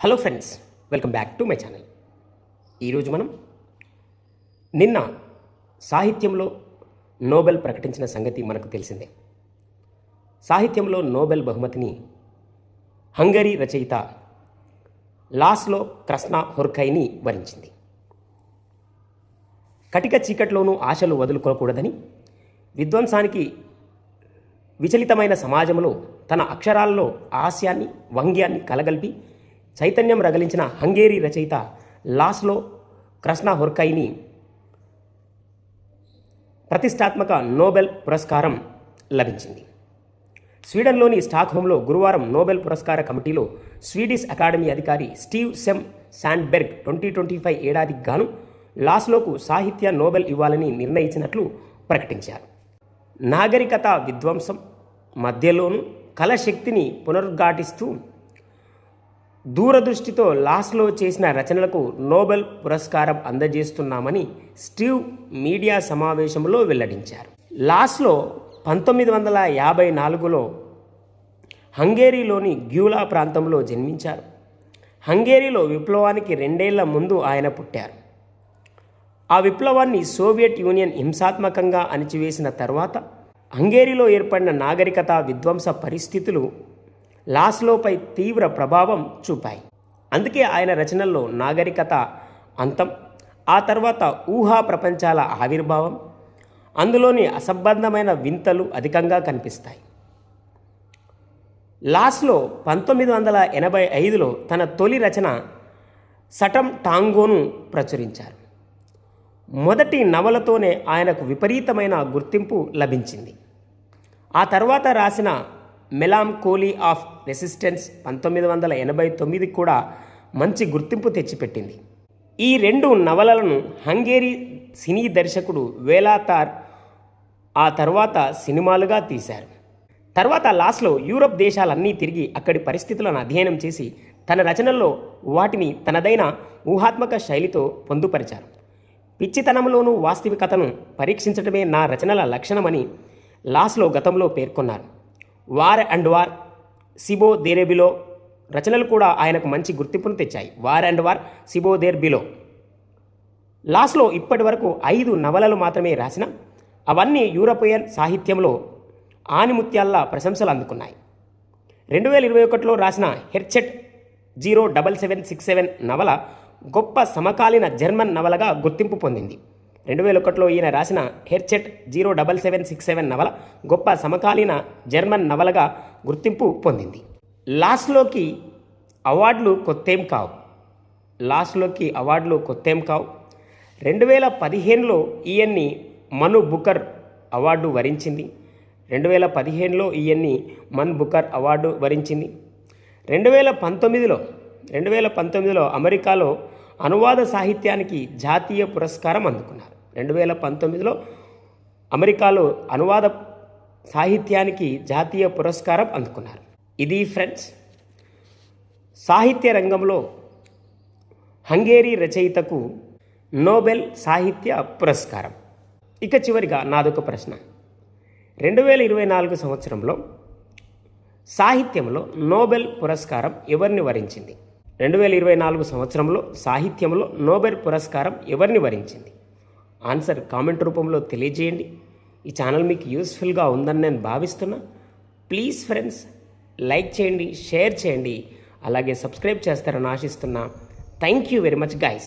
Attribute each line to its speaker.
Speaker 1: Hello friends welcome back to my channel. ఈరోజు మనం నిన్న సాహిత్యంలో నోబెల్ ప్రకటించిన సంగతి మనకు తెలిసిందే. సాహిత్యంలో నోబెల్ బహుమతిని హంగరీ రచయిత లాస్లో క్రస్నా హొర్కైని వరించింది. కటిక చీకట్లోనూ ఆశలు వదులుకోకూడదని విధ్వంసానికి విచలితమైన సమాజంలో తన అక్షరాల్లో హాస్యాన్ని వంగ్యాన్ని కలగల్పి చైతన్యం రగిలించిన హంగేరీ రచయిత లాస్లో క్రస్నా హొర్కైని ప్రతిష్టాత్మక నోబెల్ పురస్కారం లభించింది. స్వీడన్లోని స్టాక్హోమ్లో గురువారం నోబెల్ పురస్కార కమిటీలో స్వీడిష్ అకాడమీ అధికారి Steve Sem Sandberg twenty twenty five ఏడాదికి గాను లాస్లోకు సాహిత్య నోబెల్ ఇవ్వాలని నిర్ణయించినట్లు ప్రకటించారు. నాగరికత విధ్వంసం మధ్యలోనూ కళశక్తిని పునరుద్ఘాటిస్తూ దూరదృష్టితో లాస్లో చేసిన రచనలకు నోబెల్ పురస్కారం అందజేస్తున్నామని స్టీవ్ మీడియా సమావేశంలో వెల్లడించారు. లాస్లో పంతొమ్మిది వందల యాభై నాలుగులో హంగేరీలోని గ్యూలా ప్రాంతంలో జన్మించారు. హంగేరీలో విప్లవానికి రెండేళ్ళ ముందు ఆయన పుట్టారు. ఆ విప్లవాన్ని సోవియట్ యూనియన్ హింసాత్మకంగా అణిచివేసిన తర్వాత హంగేరీలో ఏర్పడిన నాగరికత విధ్వంస పరిస్థితులు లాస్లోపై తీవ్ర ప్రభావం చూపాయి. అందుకే ఆయన రచనల్లో నాగరికత అంతం ఆ తర్వాత ఊహా ప్రపంచాల ఆవిర్భావం అందులోని అసంబద్ధమైన వింతలు అధికంగా కనిపిస్తాయి. లాస్లో పంతొమ్మిది వందల ఎనభై ఐదులో తన తొలి రచన సటం టాంగోను ప్రచురించారు. మొదటి నవలతోనే ఆయనకు విపరీతమైన గుర్తింపు లభించింది. ఆ తర్వాత రాసిన మెలాం కోలీ ఆఫ్ రెసిస్టెన్స్ పంతొమ్మిది వందల ఎనభై తొమ్మిది కూడా మంచి గుర్తింపు తెచ్చిపెట్టింది. ఈ రెండు నవలలను హంగేరీ సినీ దర్శకుడు వేలాతార్ ఆ తర్వాత సినిమాలుగా తీశారు. తర్వాత లాస్ట్లో యూరప్ దేశాలన్నీ తిరిగి అక్కడి పరిస్థితులను అధ్యయనం చేసి తన రచనల్లో వాటిని తనదైన ఊహాత్మక శైలితో పొందుపరిచారు. పిచ్చితనంలోనూ వాస్తవికతను పరీక్షించడమే నా రచనల లక్షణమని లాస్లో గతంలో పేర్కొన్నారు. War and war Seiobo there below రచనలు కూడా ఆయనకు మంచి గుర్తింపును తెచ్చాయి. War and war Seiobo there below. Laszlo ఇప్పటి వరకు ఐదు నవలలు మాత్రమే రాసిన అవన్నీ యూరోపియన్ సాహిత్యంలో ఆనిముత్యాల్లా ప్రశంసలు అందుకున్నాయి. రెండు వేల ఇరవై ఒకటిలో రాసిన Herscht zero double seven six seven నవల గొప్ప సమకాలీన జర్మన్ నవలగా గుర్తింపు పొందింది. రెండు వేల ఒకటిలో ఈయన రాసిన Herscht zero double seven six seven నవల గొప్ప సమకాలీన జర్మన్ నవలగా గుర్తింపు పొందింది. లాస్ట్లోకి అవార్డులు కొత్తేం కావు. లాస్ట్లోకి అవార్డులు కొత్తేం కావు. రెండు వేల పదిహేనులో ఈయన్ని మను బుకర్ అవార్డు వరించింది. రెండు వేల పదిహేనులో ఈయన్ని మన్ బుకర్ అవార్డు వరించింది. రెండు వేల పంతొమ్మిదిలో రెండు వేల పంతొమ్మిదిలో అమెరికాలో అనువాద సాహిత్యానికి జాతీయ పురస్కారం అందుకున్నారు. రెండు వేల పంతొమ్మిదిలో అమెరికాలో అనువాద సాహిత్యానికి జాతీయ పురస్కారం అందుకున్నారు. ఇది ఫ్రెండ్స్ సాహిత్య రంగంలో హంగేరీ రచయితకు నోబెల్ సాహిత్య పురస్కారం. ఇక చివరిగా నాదొక ప్రశ్న. రెండు వేల ఇరవై నాలుగు సంవత్సరంలో సాహిత్యంలో నోబెల్ పురస్కారం ఎవరిని వరించింది? రెండు వేల ఇరవై నాలుగు సంవత్సరంలో సాహిత్యంలో నోబెల్ పురస్కారం ఎవరిని వరించింది? ఆన్సర్ కామెంట్ రూపంలో తెలియజేయండి. ఈ ఛానల్ మీకు యూస్ఫుల్గా ఉందని నేను భావిస్తున్నా. ప్లీజ్ ఫ్రెండ్స్ లైక్ చేయండి షేర్ చేయండి. అలాగే సబ్స్క్రైబ్ చేస్తారని ఆశిస్తున్నా. Thank you very much guys